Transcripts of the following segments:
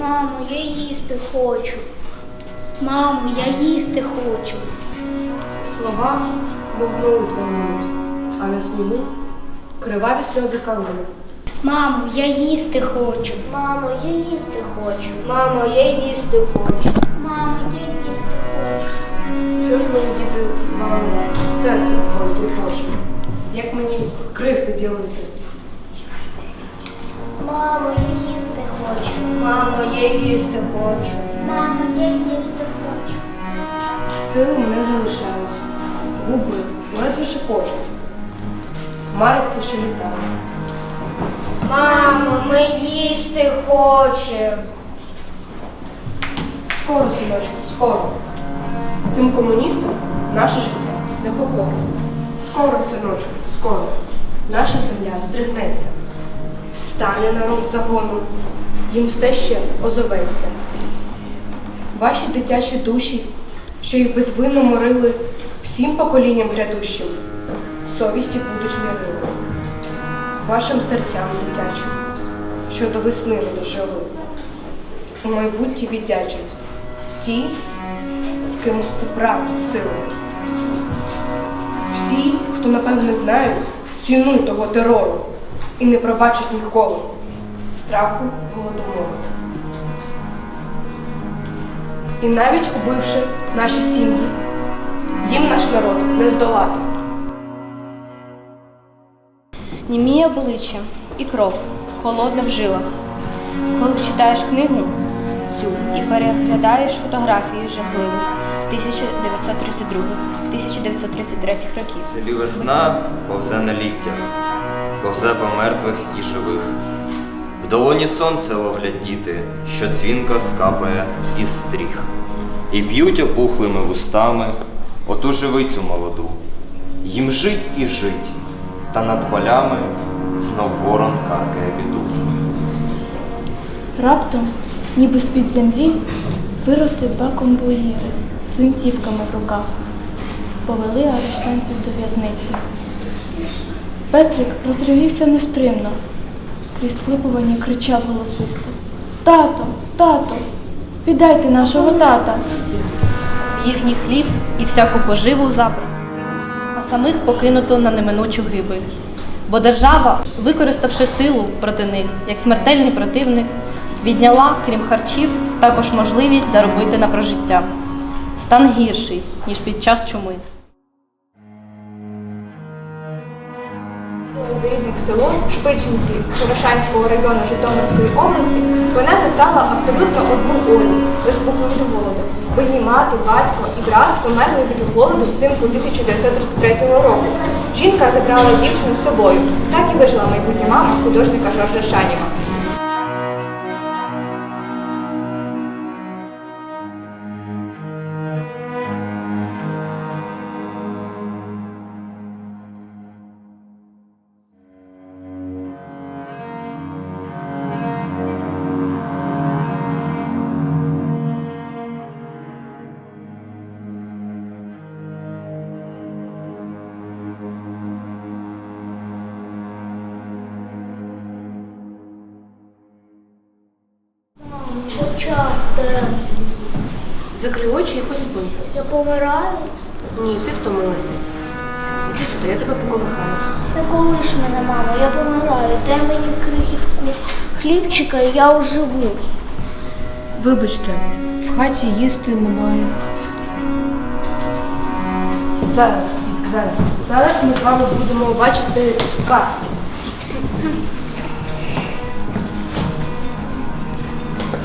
Мамо, я їсти хочу. Мамо, я їсти хочу. Слова, мов молитва а на снігу криваві сльози калини. Мамо, я їсти хочу. Мамо, я їсти хочу. Мамо, я їсти хочу. Мамо, я їсти хочу. Що ж мені діти з вами серце тріпоче? Як мені крихти ділити? Мамо. Мамо, я їсти хочу. Мамо, я їсти хочу. Сили мене залишають, губи ледве шепочуть. Мариться, що літає. Мамо, ми їсти хочемо. Скоро, синочку, скоро. Цим комуністам наше життя не покора. Скоро, синочку, скоро. Наша земля здригнеться. Встане народ загону, їм все ще озоветься. Ваші дитячі душі, що їх безвинно морили всім поколінням грядущим, совісті будуть мірили. Вашим серцям дитячим, що до весни не дожили у майбутті віддячать ті, з ким у правді сили. Всі, хто напевне знають ціну того терору і не пробачать ніколи страху голодомору. І навіть убивши наші сім'ї, їм наш народ не здолати. Німіє обличчя і кров, холодна в жилах. Коли читаєш книгу цю і переглядаєш фотографії жахливих 1932-1933 років. Селі весна повзе на ліктях, повзе по мертвих і живих. Долоні сонце ловлять діти, що дзвінко скапає із стріх. І п'ють опухлими вустами оту живицю молоду. Їм жить і жить, та над полями знов ворон каркає біду. Раптом, ніби з-під землі, виросли два комбоїри з гвинтівками в руках. Повели арештанців до в'язниці. Петрик розривівся невтримно. Крізь схлипування кричав голосисто. Тато, тато, віддайте нашого тата. Їхній хліб і всяку поживу забрано, а самих покинуто на неминучу гибель. Бо держава, використавши силу проти них як смертельний противник, відняла, крім харчів, також можливість заробити на прожиття. Стан гірший, ніж під час чуми. Рідних село Шпичинці Черешанського району Житомирської області вона застала абсолютно одну Олю, розпухлу від голоду, бо її мати, батько і брат померли від голоду взимку 1933 року. Жінка забрала дівчину з собою. Так і вижила майбутня мама художника Жоржа Шаніва. Закрий очі і поспи. Я помираю. Ні, ти втомилася. Іди сюди, я тебе поколихаю. Не колиш мене, мамо, я помираю. Дай мені крихітку хлібчика і я оживу. Вибачте, в хаті їсти немає. Зараз, дітки, зараз. Зараз ми з вами будемо бачити казку.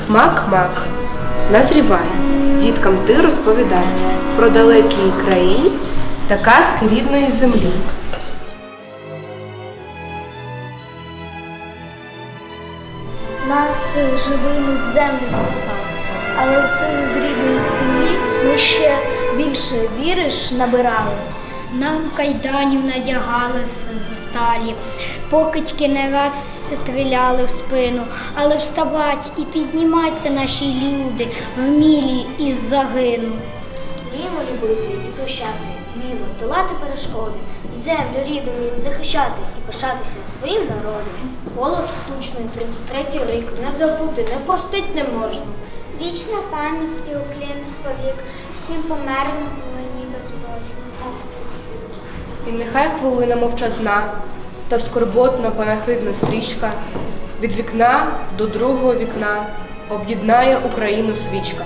Мак-мак, назрівай, діткам ти розповідай про далекі краї та казки рідної землі. Нас живими в землю засипали, але сили з рідної землі ми ще більше віриш набирали. Нам кайданів надягали з сталі, покидьки не раз стріляли в спину, але вставать і підніматься наші люди, вмілі із загину. Вміємо любити і прощати, вміємо долати перешкоди, землю рідну вміємо захищати і пишатися своїм народом. Голод штучний, 33 рік. Не забути, не простить не можна. Вічна пам'ять і уклін в повік, всім померлим. І нехай хвилина мовчазна та скорботна панахидна стрічка від вікна до другого вікна об'єднає Україну свічка.